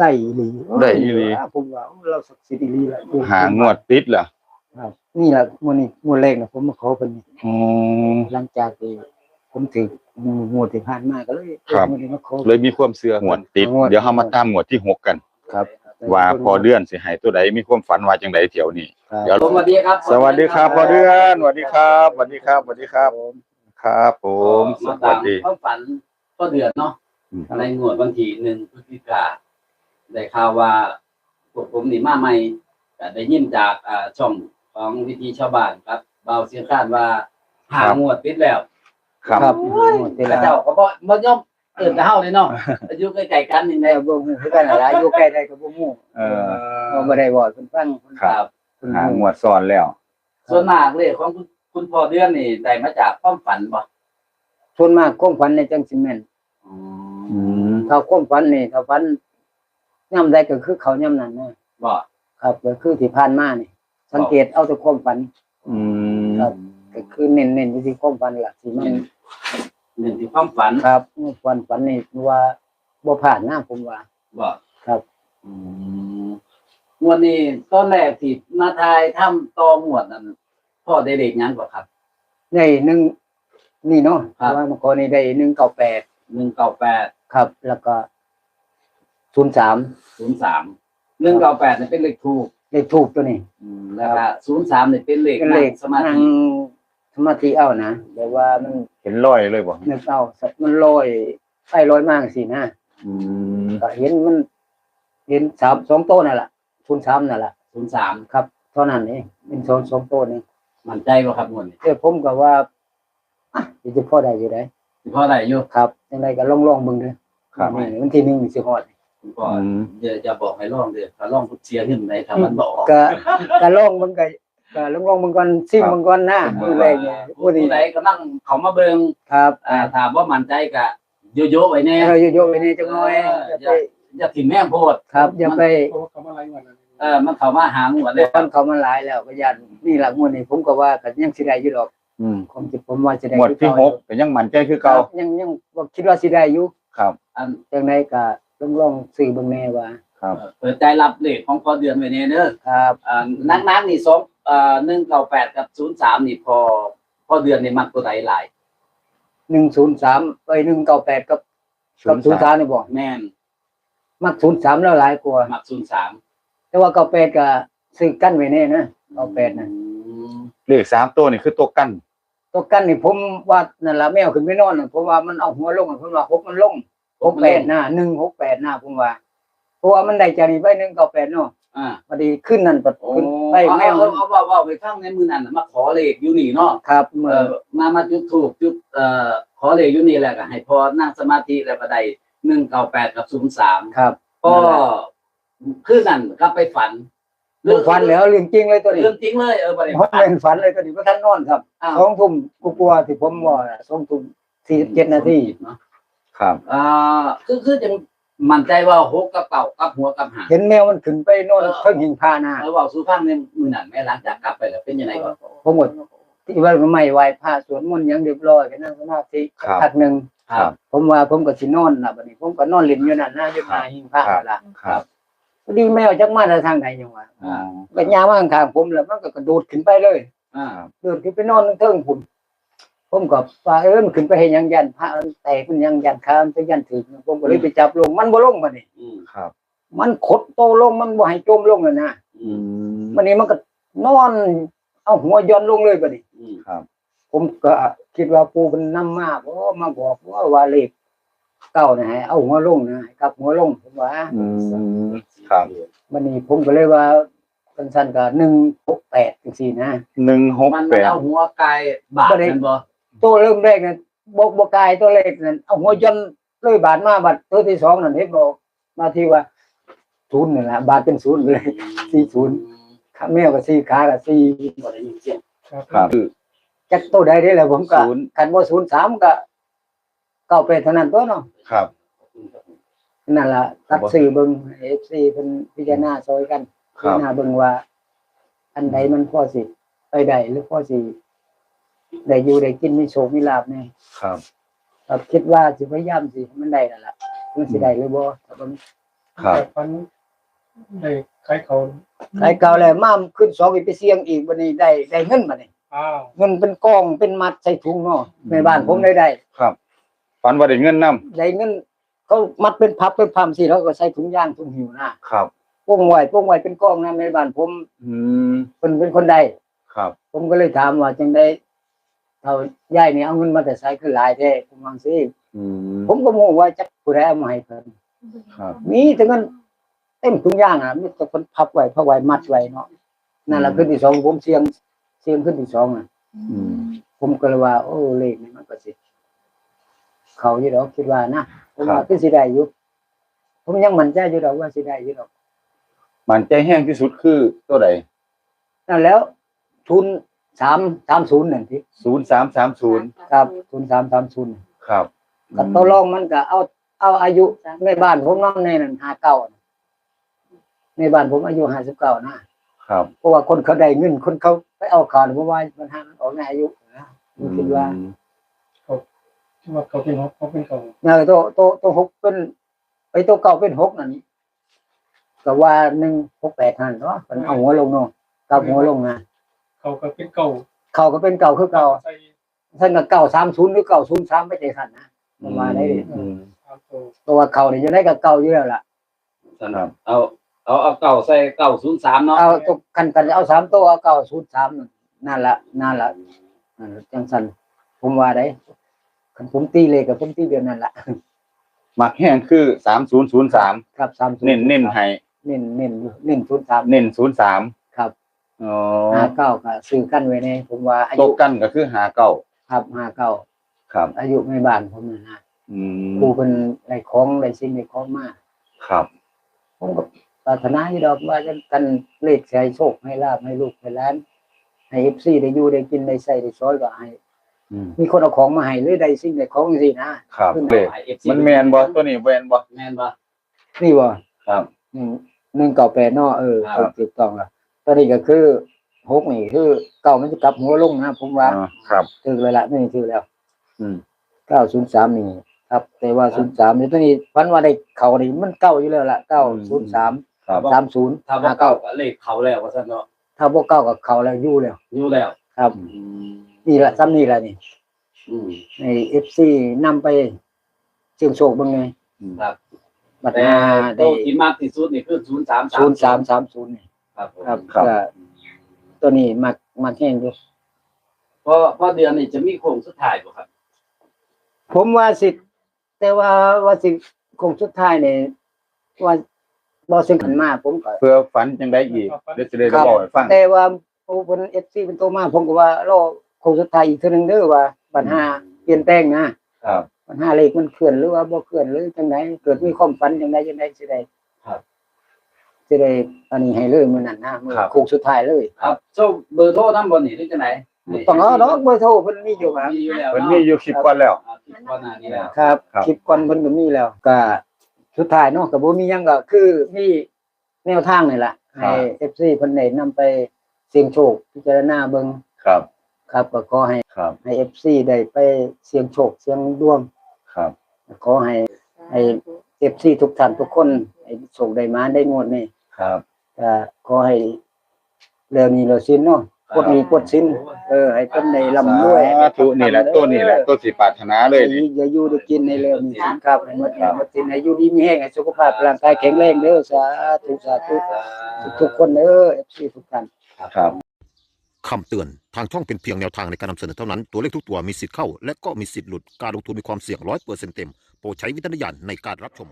ได้อีหลีได้อีหลี ผมว่าเราศักดิ์สิทธิ์อีหลีแหละหางวดติดเหรอครับนี่แหละงวดนี้งวดแรกนะผมมาขอเพิ่นนี่อ๋อหลังจากที่ผมถืองวดที่ผ่านมาก็เลยครับ งวดนี้มาขอ เลยมีความเชื่องวดติด งวด เดี๋ยวเฮามาตามงวดที่หกกัน ครับว่าพอเดือนสิให้ตัวใดมีความฝันว่าจังไดเที่ยวนี้ ครับเดี๋ยว สวัสดีครับ สวัสดีครับพอเดือนสวัสดีครับสวัสดีครับสวัสดีครับ ครับผมสมาวัตาสมดี ความฝันก็เดือนเนาะอืม ในงวดวันที่หนึ่งพฤศจิกา ได้ข่าวว่าพวกผมนี่มาใหม่ก็ได้ยินจากอ่าช่องของวิธีชาวบ้านครับเบาเสียงข้านว่าหางวดติดแล้วครับครับงวดที่พแล้ระเจ้าวก็บ่บ่ยอมเอิ้นกับเฮาเลยเนาะอายุใกล้ๆกันนี่แหแต่ละบ่ฮู้คือกันนั่นล่ะอยู่ใกล้ได้ก็บ่ฮู้เออบ่บ่ได้บอกเพิ่นฟังเพิ่นครับ เพิ่นหาฮู้งวดซ้อนแล้ว ส่วนมากเลยของคุณคุณพ่อเดือนนี่ได้มาจากความฝันบ่ส่วนมากความฝันในจังสิแม่นอืม ถ้าความฝันนี่ถ้าฝัน ย่ำใดก็คือเขาย่ำนั้นนะบ่ครับก็คือที่ผ่านมานี่สังเกตเอาแต่ความฝัน อืมครับก็คือเน้นๆอยู่ที่ความฝันล่ะที่มันหนึ่งที่ความฝันครับฝันฝันนี่ว่าบ่ผ่านหน้าผมว่าบ่ครับอืมงวดนี้ตอนแรกที่มาทายถ้ำตอหมวดนั้นพ่อได้เลขหยังบ่ครับในหนึ่งนี่เนาะครับว่าเมื่อก่อนนี่ได้หนึ่งเก้าแปดหนึ่งเก้าแปดครับ แล้วก็ ศูนย์สามศูนย์สามหนึ่งเก้าแปดเนี่ยเป็นเลขถูกเลขทูบตัวนี้ แล้วก็ศูนย์สามเนี่ยเป็นเลขเป็นเลข นั่งสมานั่งธิ สมาธิเอานะแต่ว่ามันเห็นรอยเลยบ่นึกเอามันลอยไปลอยมากสินะอืมก็เห็นมัน เห็นสามสองโต้นั่นแหละศูนย์สามนั่นแหละศูนย์สามครับเท่านั้นเองเป็นสองสองโต้นี่มั่นใจบ่ครับงวดนี้เออผมก็ว่าอะเดี๋ยวจะพ่อได้อยู่ได้คุณพ่อได้อยู่ ครับยังไงก็ลองลองๆเบิ่งเด้อครับนี่วันที่หนึ่งนี่สิฮอด คุณพ่อออืมอย่าอย่าบอกให้ร้องเด้อถ้าร้องพุเชียร์ขึ้นไหนถ้ามันบ่ออกก็ก็ลองเบิ่งก็ก็ลองลองๆเบิ่งก่อนซิมเบิ่งก่อนนะมื้อแรกเนี่ยผู้มื้อนี้ใดก็นั่งเขามาเบิ่งครับอ่าถ้าบ่มั่นใจก็โยๆไว้แน่เออโยๆไปนี่จังน้อยอย่าไปอย่าถิ่มแม่งโพดครับอย่าไปเออมันเข้ามาหาหัวเลยคนเขามาหลายแล้วก็ย่านนี่ล่ะมื้อนี้ผมก็ว่าก็ยังสิได้อยู่ดอกอืมผมสิผมว่าสิได้งวดที่คือหเากก็ยังมั่นใจคือครัเก่าบยังยังบ่คิดว่าสิได้อยู่ครับ อันจังไดก็ ลองลองๆซื้อเบิ่งแน่ว่า ครับ เปิดใจรับเลขของพอเดือนไว้เนี่ยเด้อครับอ่านักนักๆนี่สองอ่าหนึ่งเก้าแปดกับศูนย์สามนี่พอพอเดือนนี่มักตัวใดหลาย103เอ้ย198กับกับ03นี่บ่แม่นมัก03แล้วหลายกว่า มักศูนย์สามแต่ว่า98ก็ซื้อกันไว้แน่นะ98นะเลขสามตัวนี่คือตัวกั้นตัวกันนี่ผมว่านั่นล่ะแมวขึ้นไปนอนน่ะผมว่ามันเอาหัวลงน่ะผมว่าหกมันลง 68หน้า168หน้าผมว่าเพราะว่ามันได้จากนี้ไป198เนาะอ่าพอดีขึ้นนั่นปัดโอ้ขึ้นไปเอาแมเอาวเอาเอาว่าว่าไปข้างในมือนั่นน่ะมาขอเลขอยู่นี่เนาะครับเอเมื่ออมามาจุดถูกจุดเอ่อขอเลขอยู่นี่แหละก็ให้พอนั่งสมาธิแล้วก็ได้หนึ่งเก้าแปดกับศูนย์สามครับก็คือนั่นก็ไปฝันฝันแล้วเรื่องจริงเลยตัวนี้เรื่องจริงเลยเออประเด็นผมเป็นฝันเลยตัวนี้ว่าท่านนอนครับอ้าวสองทุ่มกลัวาๆที่ผมว่าสองทุ่มสี่สิบเจ็ดนาทีเนาะ ครับ อ่าคือคือจะมั่นใจว่าหกกับเก่ากับหัวกับหาง เห็นแมวมันขึ้นไปนอนเพิ่งหิงพาหนาแล้วว่าสู้ฟังในมือนั่นแม่หลังจากกลับไปแล้วเป็นยังไงก่อนผมหมดที่ว่าไม่ไหวพระสวดมนต์อยังเรียบร้อยกันนั่งสมาธิครับ พักหนึ่งครับ ผมว่าผมก็สินอนนะบัดนี้ผมก็นอนเล่นอยู่นั่นนะอยู่หน้าหิงพระครับ ล่ะครับพอดีแมวจักมาทางไหนยังวะอ๋อก็ยางมาข้างๆผมแล้วมันก็กระโดดขึ้นไปเลย อ่า เดินขึ้นไปนอนเทิงผม ผมก็ว่าเออมันขึ้นไปเห็นยังยันพระมันแตกมันยังยันขามันจะยันถึงผมก็เลยไปจับลงมันบ่ลงมานี่อืมครับ มันขดโตลงมันบ่ให้จมลงเลยนะอือืมมมันนี่มันก็นอน เอาหัวย้อนลงเลยบัดนี้อืมครับ ผมก็คิดว่าปูมันนำมาเพราะมาบอกว่าว่าเลขเก้านะฮะเอาหัวลงนะให้กลับหัวลงผมว่าอืมครับมันนี่ผมก็เลยว่าสั้นๆก็หนึ่งหกแปดจังซี่นะหนึ่งหกมันแปมันดเอาหัวกายบาดบ่ได้นั่นบ่ ตัวเริ่มแรกนั้นบกบกายตัวเลขนั้นเอาหัวย้อนเลยบาทมาบาทตัวที่สองนั่นเห็นบอกมาที่ว่าศูนย์นี่แหละบาทเป็นศูนย์เลยสี่ศูนย์ขาแมวกับสี่ขากับสี่บ่ได้ยินเสียงครับคือจักตัวใดได้แหละผมก็ศูนย์กันว่าศูนย์สามก็เก้าไปเท่านั้นตัวเนาะครับนั่นล่ะตัดสื่อเบิ่งเอฟซีเป็นพิจารณาซอยกันคพิรับจารณาเบิ่งว่า อันใดมันพอสิไปได้หรือพอสิ ได้อยู่ได้กินมีโชคมีลาภแน่ครับ ครับคิดว่าสิพยายามสิให้มันได้นั่นล่ะมันสิได้หรือบ่ถ้ามันครับ แต่ฟันได้ขายเขาไอ้เก่าแล้วมาขึ้นสองอีกไปเสี่ยงอีกวันนี้ได้ได้เงินมาเนี่ยอ้าวเงินเป็นกองเป็นมัดใส่ถุงเนาะอืมในบ้านผมได้ได้ ครับฝันว่าได้เงินนํได้เงินเขามัดเป็นพับเป็นพัมสิแล้วก็ใส่ถุงย่างถุงหิวนะครับ ป้งไว้ป้งไว้เป็นกองนะในบ้านผมอืมเป็นเป็นคนใดครับ ผมก็เลยถามว่าจังได้ เท่าย่ายนี่เอาเงินมาแต่ใส่คือหลายแท้ผมวาจังสิอืมผมก็โมว่าจักผู้ใดเอามาให้เพิ่นครับมีแต่เงินเต็มถุงย่างอะมีแต่คนพับไว้พับไว้มัดไว้เนาะนั่นแหละขึ้นที่สองผมเสียงเสียงขึ้นที่สองอะ อืมผมก็เลยว่า โอ้เลขนี่มันก็สิเขาอยู่ดอกคิดว่านะผมว่าคือสิได้อยู่ผมยังมั่นใจอยู่ดอกว่าสิได้อยู่ดอกมันใจแห้งที่สุดคือตัวใดนั่นแล้ว ทุน สามสามศูนย์นั่นที่0330ครับทุนสามสามศูนย์ครับกับตัวรองมันก็เอาเอาอายุในบ้านผมน้องในนั่นห้าเก้าในบ้านผมอายุห้าสิบเก้านะครับเพราะว่าคนเขาได้เงินคนเขาไปเอาข่าวเพราะว่ามันห้ามันออกในอายุนะผมคิดว่าอืมที่ว่าเขาเป็นเขาเขาเป็นเขาเออตัวตัวตัวหกเป็นไอ้ตัวเก่าเป็นหกนั่นก็ว่าหนึ่งหกแปดหันเนาะมันเอาหัวลงเนาะกลับหัวลงนะ เขาก็เป็นเก่าเขาก็เป็นเก่าคือเก่าใส่ท่านก็เก่าสามศูนย์หรือเก่าศูนย์สามไม่ใช่ขันนะประมาณนี้อืมเอาตัวเพราะว่าเขาเนี่ยจะได้กับเก่าอยู่แล้วล่ะสำหรับเอาเอาเอาเก่าใส่เก่าศูนย์สามเนาะเอาตัวกันกันเอาสามตัวเอาเก่าศูนย์สามนั่นละนั่นละนั่นล่ะจังสันผมว่าได้คันผมตีเลยกับผมตีเดียวนั่นละมักแห้งคือ3003ครับสามเน้นเน้นให้เน้นเน้นอยู่เน้นศูนย์สามเน้น03ครับ อ๋อห้าเก้าก็ซื้อกันไว้ในผมว่าอาตยุกกันก็คือ59ครับห้าเก้าครับ อายุไม่บ้านผมนะนะอืมครูเป็นในของในสิ่งในของมากครับ ผมก็ปรารถนาอยู่ดอกว่าจะกันเลขใช้โชคให้ลาบให้ลูกให้หล้าน ให้เอฟซีได้อยู่ได้กินได้ใส่ได้ซอยก็ให้ อืมมีคนเอาของมาให้หรือได้สิ่งได้ของสินะครับเลขมันแม่นบ่ตัวนี้แม่นบ่แมนบ่นี่บ่ครับ หนึ่งหนึ่งเก่าแปดเนาะเออครับ ถูกต้องละ ตอนนี้ก็คือหกนี่คือเก่ามันจะกลับหัวลงนะผมว่าอ๋อครับถึกเลยละนี่ถือแล้วอืมเก้าศูนย์สามนี่ครับ แต่ว่าศูนย์สามนี่ตอนนี้พันว่าได้เขานี่มันเก้าอยู่แล้วละเก้าศูนย์สามครับ สามศูนย์ถ้าบ่ห้าเก่าเก้าก็เลขเขาแล้วว่าซั่นเนาะถ้าพวกเก้ากับเขาแล้วอยู่แล้ว อยู่แล้ว ครับ อืมนี่แหละซ้ำนี่แหละนี่อืม ในเอฟซีนำไปเชียงโชคบ้างไงครับ บัตรแต่หาโตได้ที่มากที่สุดนี่คือศูนย์สามสามศูนย์สามสามศูนย์นี่ ครับผมครับครับ ก็ตัวนี้มักมักแห้งอยู่ เพราะเพราะเดือนนี้จะมีโค้งสุดท้ายบ่ครับ ผมว่าสิแต่ว่าว่าสิคงสุดท้ายเนี่ยว่าบอสขันมาผมก็เพื่อฝันจังได้อีกเดี๋ยวจะได้ครับเล่าให้ฟังแต่ว่าโอ้เป็นเอฟซีเป็นตัวมาผมก็ว่ารอคงสุดท้ายอีกเทีนึงเด้อว่าปัญหาเปลี่ยนแปลงนะครับ ปัญหาเลขมันเคลื่อนหรือว่าบ่เคลื่อนหรือจังไดเกิดมีความฝันจังไดจังไดสิได้ครับ สิได้อันนี้ให้เลยมื้อนั้นนะมื้อโค้งสุดท้ายเลยครับโชคเบอร์โทรนำบ่นี่หรือจังไดต้องเอาดอกเบอร์โทรเพิ่นมีอยู่ครับ มีอยู่แล้วมันมีอยู่คลิปก่อนแล้ว อ่าคลิปก่อนหน้านี้แล้ว ครับครับ คลิปก่อนเพิ่นก็มีแล้วก็สุดท้ายเนาะก็บ่มีหยังก็คือมีแนวทางนี่แหละให้ FC เพิ่นได้นำไปเสี่ยงโชคพิจารณาเบิ่งครับ ครับก็ขอให้ครับ ให้ FC ได้ไปเสี่ยงโชคเสี่ยงดวงครับ ขอให้ให้ FC ทุกท่านทุกคนให้โชคได้มาได้งวดนี้ ครับ ก็ขอให้เร็วนี้เร็วสิ้นเนาะปลดหนี้ปลดสินเออ ให้เพิ่นได้ร่ำรวยสาธุนี่แหละตัวนี้แหละตัวสิปรารถนาเลยนี่อย่าอยู่ได้กินในเร็วนี้ครับให้หมดหนี้หมดสินให้อยู่ดีมีแห้งให้สุขภาพร่างกายแข็งแรงเด้อสาธุสาธุทุกๆคนเด้อ FC ทุกท่านครับคำเตือน ทางช่องเป็นเพียงแนวทางในการนำเสนอเท่านั้น ตัวเลขทุกตัวมีสิทธิ์เข้า และก็มีสิทธิ์หลุด การลงทุนมีความเสี่ยงร้อยเปอร์เซ็นต์เต็ม โปรดใช้วิจารณญาณในการรับชม